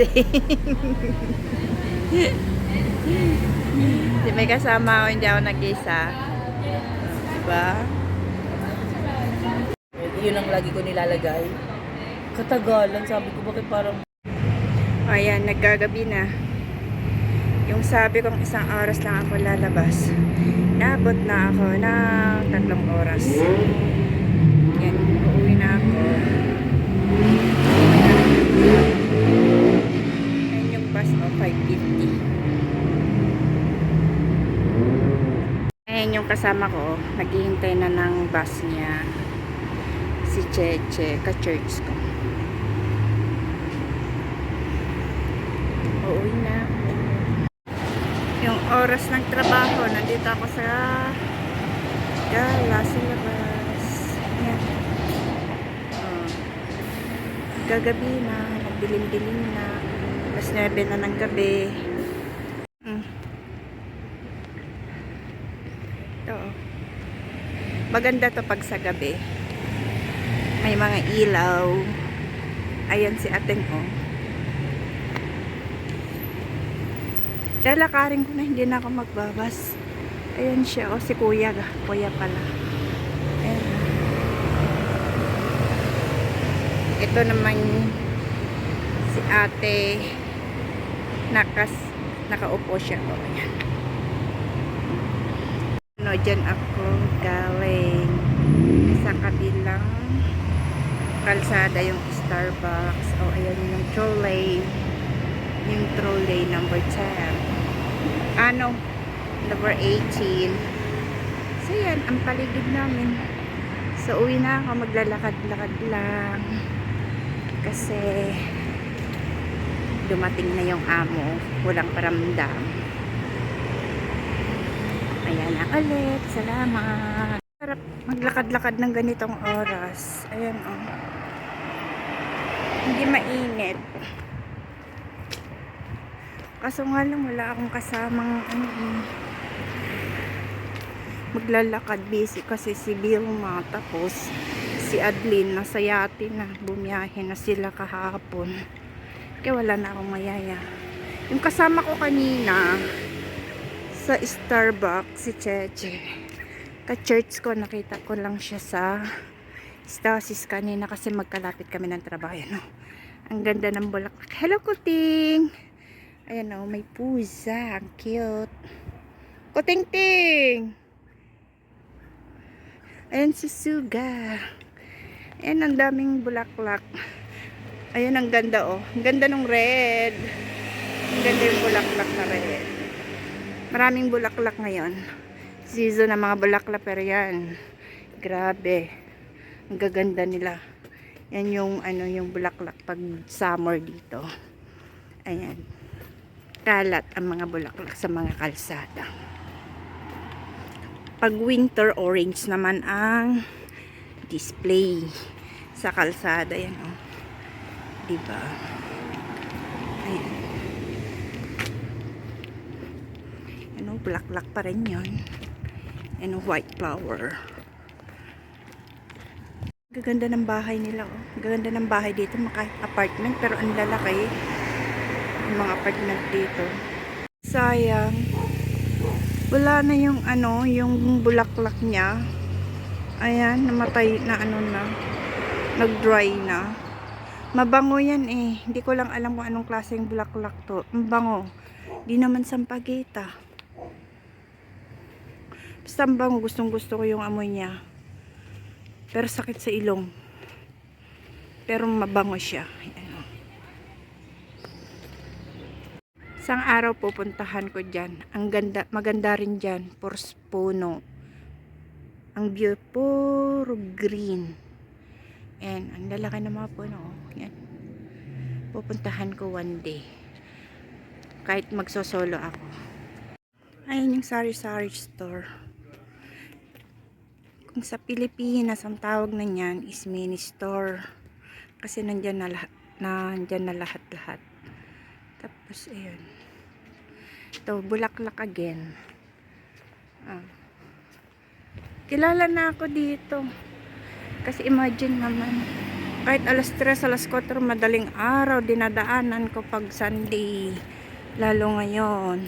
lasing. Di may kasama ako, hindi ako nag-isa. Diba? Yun ang lagi ko nilalagay. Katagalan, sabi ko, bakit parang... Ayan, naggagabi na. Yung sabi kong isang oras lang ako lalabas. Nabot na ako ng tatlong oras. Yan, uuwi na ako. Ayan yung bus mo, 550. Ayan yung kasama ko, naghihintay na ng bus niya. Si Cheche, ka-church ko. Uuwi na. Yung oras ng trabaho, nandito ako sa gala sa labas. Ayan. Oh. Gagabi na, nagdilim-dilim na. Alas 9 na ng gabi. Mm. Ito. oh. Maganda to pag sa gabi. May mga ilaw. Ayan si ating oh. lalakarin ko na hindi na ako magbabas ayan siya o si kuya kuya pala ayan ito naman si ate nakas nakaupo siya. O ayan. Ano dyan ako galing. Sa kabilang kalsada yung Starbucks. O ayan yung trolley. Yung trolley number 10 ano number 18 so yan ang paligid namin. So uwi na ako. Maglalakad-lakad lang. Kasi dumating na yung amo. Walang paramdam. Ayan na ulit. Salamat. Sarap maglakad-lakad ng ganitong oras. Ayan oh. Hindi mainit. Kaso nga lang wala akong kasamang ano eh. Maglalakad. Busy kasi si Vilma tapos si Adlin nasa yate na. Bumiyahe na sila kahapon. Kaya wala na akong mayaya. Yung kasama ko kanina sa Starbucks si Cheche. Ka-church ko nakita ko lang siya sa Stasis kanina kasi magkalapit kami ng trabaho. No? Ang ganda ng bulaklak. Hello, Kuting! Ayan o, may pusa. Ang cute. Kuting-ting! Ayan si Suga. Ayan, ang daming bulaklak. Ayan, ang ganda o. Ang ganda ng red. Ang ganda yung bulaklak na red. Maraming bulaklak ngayon. Season ng mga bulaklak pero yan. Grabe. Ang gaganda nila. Yan yung ano yung bulaklak pag summer dito. Ayan kalat ang mga bulaklak sa mga kalsada. Pag winter, orange naman ang display sa kalsada. Yan, oh. Diba? Ayan. Ano, bulaklak pa rin yun. Ano, white flower. Gaganda ng bahay nila, oh. Gaganda ng bahay dito, maka apartment, pero ang lalaki yung mga apartment dito. Sayang. Wala na yung ano, yung bulaklak niya. Ayan, namatay na ano na. Nag-dry na. Mabango yan eh. Hindi ko lang alam kung anong klaseng bulaklak to. Mabango. Di naman sampagita. Basta ang bango. Gustong gusto ko yung amoy niya. Pero sakit sa ilong. Pero mabango siya. Ayan. Isang araw pupuntahan ko dyan. Ang ganda, maganda rin dyan. Purs puno. Ang puro green. And ang lalaki ng mga puno. oh. Yan. Pupuntahan ko one day. Kahit magsosolo ako. Ayun yung sari-sari store. Kung sa Pilipinas, ang tawag na niyan is mini store. Kasi nandyan na lahat. Nandyan na lahat-lahat. Tapos, ayun. Ito, bulaklak again. Ah. Kilala na ako dito. Kasi imagine naman, Kahit alas 3, alas 4, madaling araw, dinadaanan ko pag Sunday. Lalo ngayon.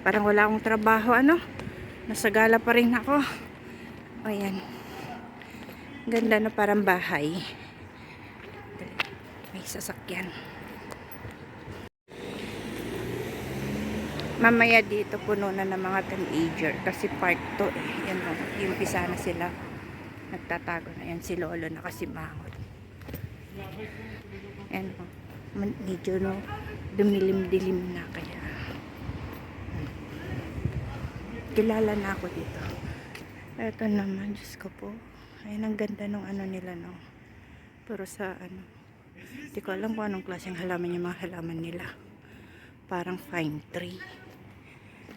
Parang wala akong trabaho, ano? Nasa gala pa rin ako. Ayan. Ganda na parang bahay. May sasakyan. Mamaya dito puno na ng mga teenager kasi park to eh. Yan o, yung pisa na sila. Nagtatago na yan si Lolo nakasimangot. Yan o. Man- Medyo no, dumilim-dilim na kaya. hmm. Kilala na ako dito. Ito naman, Diyos ko po. Ayun, ang ganda ng ano nila, no. Pero sa ano, hindi ko alam kung anong klaseng halaman yung mga halaman nila. Parang fine tree.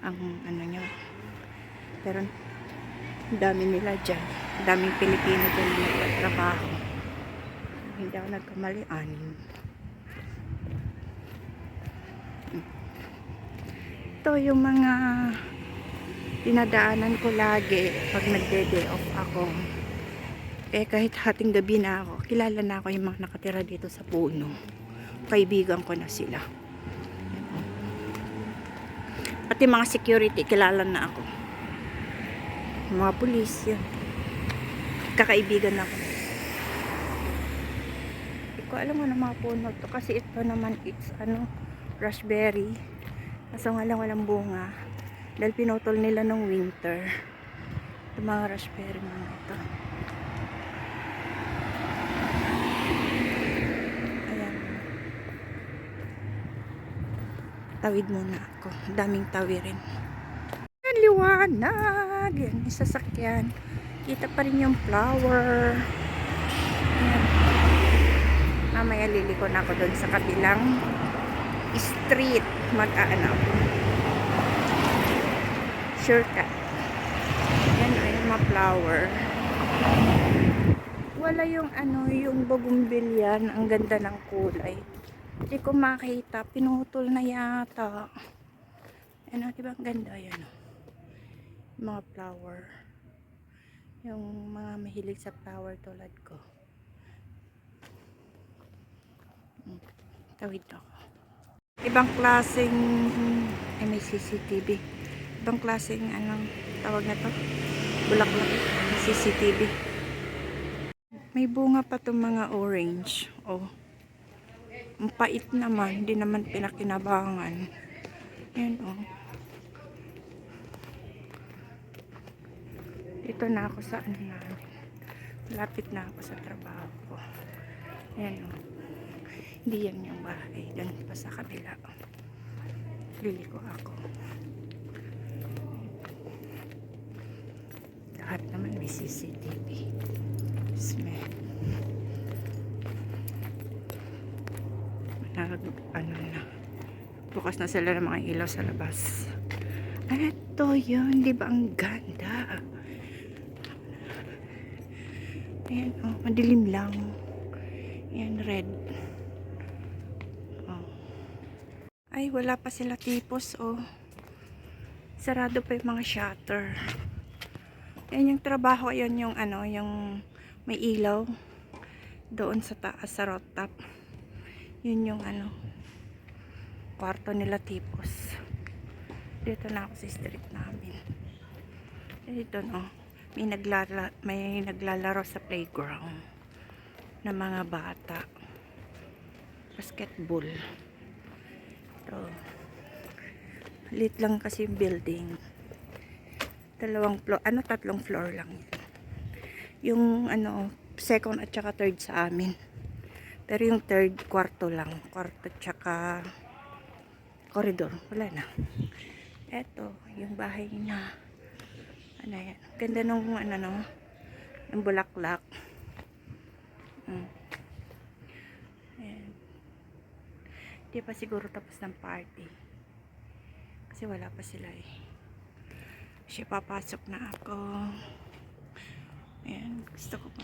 Ang ano nyo. Pero, dami nila dyan. Daming Pilipino dyan na nagtatrabaho. Hindi ako nagkamali, anim. Ito yung mga dinadaanan ko lagi pag nagde-day off ako. Eh kahit hating gabi na ako, kilala na ako yung mga nakatira dito sa puno. Kaibigan ko na sila. Pati mga security, kilala na ako. Mga pulis, yun. Kakaibigan ako. Hindi ko alam ano mga puno to. Kasi ito naman, it's ano, raspberry. Kaso nga lang walang bunga. Dahil pinutol nila nung winter. Ito mga raspberry mga ito. Ayan. Tawid muna ako. Daming tawirin. Ang liwanag. Yan, yung sasakyan. Kita pa rin yung flower. Ayan. Mamaya liliko na ako doon sa kabilang street. Mag-aano ako. Shortcut. Yan ay mga flower. Wala yung ano, yung bougainvillea. Ang ganda ng kulay. Hindi ko makita. Pinutol na yata. Ano, diba ang ganda? Yan o. Mga flower. Yung mga mahilig sa flower tulad ko. Hmm, Tawid ako. Ibang klaseng CCTV. Ibang klaseng anong tawag na to? Bulaklak. CCTV. May bunga pa tong mga orange. Oh. Ang pait naman, hindi naman pinakinabangan. Yan oh. Dito na ako sa ano namin. Lapit na ako sa trabaho ko. Yan oh. Hindi yan yung bahay. Doon pa sa kabila. Lili ko ako. Lahat naman may CCTV. Smell. nag ano na bukas na sila ng mga ilaw sa labas eto yun di ba ang ganda ayan oh madilim lang. Ayan red. Oh. ay wala pa sila tipos oh. Sarado pa yung mga shutter. Yan yung trabaho yun yung ano yung may ilaw doon sa taas sa rooftop. Yun yung ano kwarto nila tipos. Dito na ako sa street namin. Dito no may, naglala, may naglalaro sa playground na mga bata basketball ito lit lang kasi yung building dalawang floor ano tatlong floor lang yun yung ano second at saka third sa amin pero yung third, kwarto lang. Kwarto tsaka koridor. Wala na. Eto, yung bahay na. Ano yan? Ganda nung ano no? Yung bulaklak. Mm. Ayan. Di pa siguro tapos ng party. Kasi wala pa sila eh. Kasi papasok na ako. Ayan. Gusto ko pa.